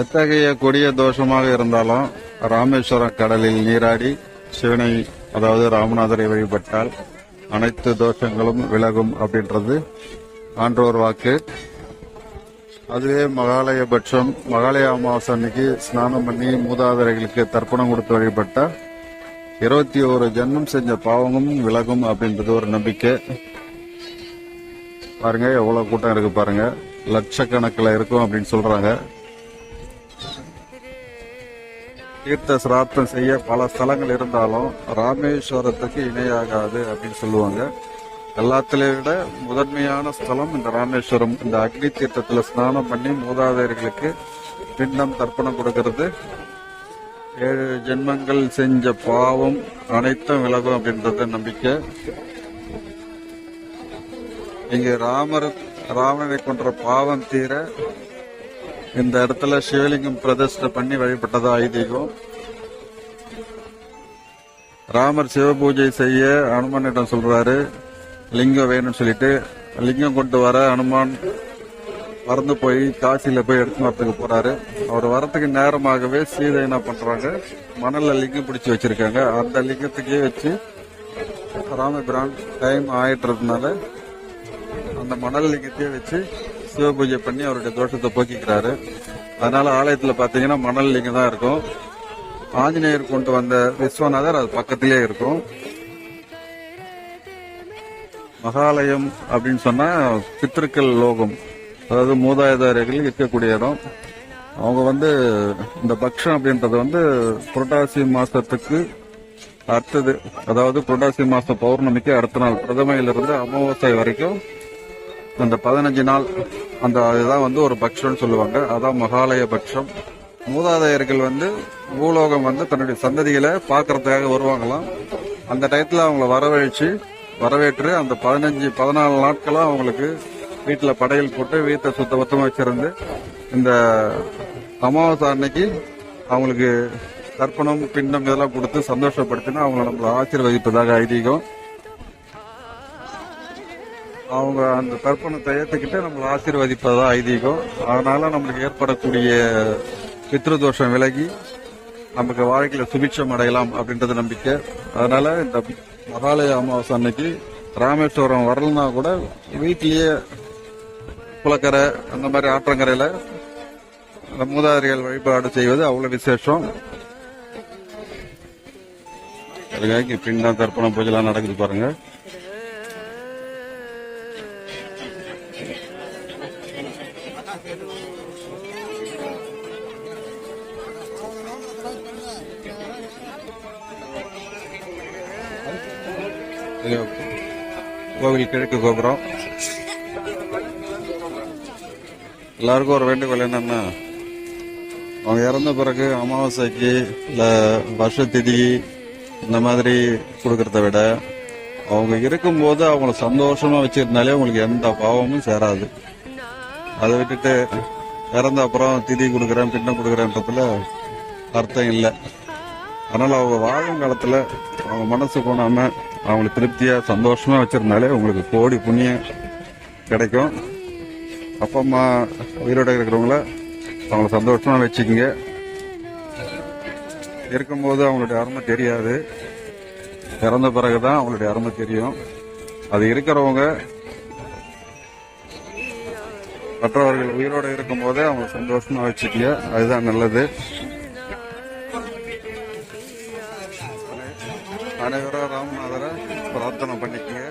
எத்தகைய கொடிய தோஷமாக இருந்தாலும் ராமேஸ்வரம் கடலில் நீராடி சிவனை அதாவது ராமநாதரை வழிபட்டால் அனைத்து தோஷங்களும் விலகும் அப்படின்றது ஆன்றோர் வாக்கு. அதுவே மகாலயபட்சம் மகாலய அமாவாசை அன்னைக்கு ஸ்நானம் பண்ணி மூதாதரைகளுக்கு தர்ப்பணம் கொடுத்து வழிபட்டா இருபத்தி ஒரு ஜென்மம் செஞ்ச பாவமும் விலகும் அப்படின்றது ஒரு நம்பிக்கை. பாருங்க எவ்வளவு கூட்டம் இருக்கு பாருங்க. லட்சக்கணக்கில் இருக்கும் அப்படின்னு சொல்றாங்க. தீர்த்த சிராத்தம் செய்ய பல ஸ்தலங்கள் இருந்தாலும் ராமேஸ்வரத்துக்கு இணையாகாது அப்படின்னு சொல்லுவாங்க. எல்லாத்திலே விட முதன்மையான ஸ்தலம் இந்த ராமேஸ்வரம். இந்த அக்னி தீர்த்தத்தில் ஸ்நானம் பண்ணி மூதாதையர்களுக்கு பிண்டம் தர்ப்பணம் கொடுக்கறது. ஏழு ஜென்மங்கள் செஞ்ச பாவம் அனைத்தும் விலகும் அப்படின்றது நம்பிக்கை. இங்கு ராமர் ராவணனை கொன்ற பாவம் தீர இந்த இடத்துல சிவலிங்கம் பிரதிஷ்டை பண்ணி வழிபட்டதா ஐதீகம். ராமர் சிவ பூஜை செய்ய அனுமனிடம் சொல்றாரு. லிங்கம் வேணும்னு சொல்லிட்டு லிங்கம் கொண்டு வர அனுமான் மறந்து போய் காசியில போய் எடுத்து வரத்துக்கு போறாரு. அவர் வரத்துக்கு நேரமாகவே சீதை என்ன பண்றாங்க? மணல்ல லிங்கம் பிடிச்சி வச்சிருக்காங்க. அந்த லிங்கத்துக்கே வச்சு ராமபிரான் டைம் ஆயிட்டுறதுனால அந்த மணல் லிங்கத்தையே வச்சு சிவ பூஜை பண்ணி அவருடைய தோஷத்தை போக்கிக்கிறாரு. அதனால ஆலயத்துல பாத்தீங்கன்னா மணல் லிங்கம் தான் இருக்கும். ஆஞ்சநேயர் கொண்டு வந்த விஸ்வநாதர் அது பக்கத்திலே இருக்கும். மகாலயம் அப்படின்னு சொன்னா பித்திருக்கள் லோகம். அதாவது மூதாதையர்கள் இருக்கக்கூடிய இடம். அவங்க வந்து இந்த பக்ஷம் அப்படின்றது வந்து புரட்டாசி மாசத்துக்கு அடுத்தது அதாவது புரட்டாசி மாசம் பௌர்ணமிக்கு அடுத்த நாள் பிரதமையிலிருந்து அமாவாசை வரைக்கும் அந்த பதினஞ்சு நாள் அந்த இதுதான் வந்து ஒரு பக்ஷம்னு சொல்லுவாங்க. அதான் மகாலய பக்ஷம். மூதாதையர்கள் வந்து பூலோகம் வந்து தன்னுடைய சந்ததிகளை பார்க்கறதுக்காக வருவாங்களாம். அந்த டயத்தில் அவங்கள வரவழைச்சு வரவேற்று அந்த பதினஞ்சு பதினாலு நாட்களாக அவங்களுக்கு வீட்டில் படையல் போட்டு வீட்டை சுத்த பத்தமாக வச்சிருந்து இந்த அமாவாசை அன்னைக்கு அவங்களுக்கு தர்ப்பணம் பிண்டம் இதெல்லாம் கொடுத்து சந்தோஷப்படுத்தினா அவங்கள நம்மளை ஆசீர்வதிப்பதாக ஐதீகம். அவங்க அந்த தர்ப்பணத்தை ஏத்துக்கிட்டு நம்மளை ஆசீர்வதிப்பதா ஐதீகம். அதனால நம்மளுக்கு ஏற்படக்கூடிய பித்ருதோஷம் விலகி நமக்கு வாழ்க்கையில சுபிட்சம் அடையலாம் அப்படின்றது நம்பிக்கை. அதனால இந்த மகாலய அமாவாசை அன்னைக்கு ராமேஸ்வரம் வரலனா கூட வீட்டிலேயே குளக்கரை அந்த மாதிரி ஆற்றங்கரையில அந்த வழிபாடு செய்வது அவ்வளவு விசேஷம். பின்னா இங்க பின்தான் தர்ப்பணம் பூஜைலாம் நடக்குது பாருங்க. கோவில் கிழக்கு கோபுரம். எல்லாருக்கும் ஒரு வேண்டுகோள் என்னன்னா அவங்க இறந்த பிறகு அமாவாசைக்கு இல்ல வருஷத்திதி திதி இந்த மாதிரி கொடுக்கறத விட அவங்க இருக்கும்போது அவங்கள சந்தோஷமா வச்சிருந்தாலே அவங்களுக்கு எந்த பாவமும் சேராது. அதை விட்டுட்டு இறந்த அப்புறம் திதி கொடுக்குறேன் பின்னம் கொடுக்குறேன்றதுல அர்த்தம் இல்லை. அதனால அவங்க வாழும் காலத்தில் அவங்க மனசு போனாமல் அவங்களை திருப்தியாக சந்தோஷமாக வச்சுருந்தாலே உங்களுக்கு கோடி புண்ணியம் கிடைக்கும். அப்பா அம்மா உயிரோட இருக்கிறவங்கள அவங்கள சந்தோஷமாக வச்சுக்கோங்க. இருக்கும்போது அவங்களுடைய அருமை தெரியாது. இறந்த பிறகு தான் அவங்களுடைய அருமை தெரியும். அது இருக்கிறவங்க மற்றவர்கள் உயிரோட இருக்கும்போதே அவங்க சந்தோஷமா வச்சுக்கிய அதுதான் நல்லது. அனைவரும் ராமநாதரை பிரார்த்தனை பண்ணிக்கங்க.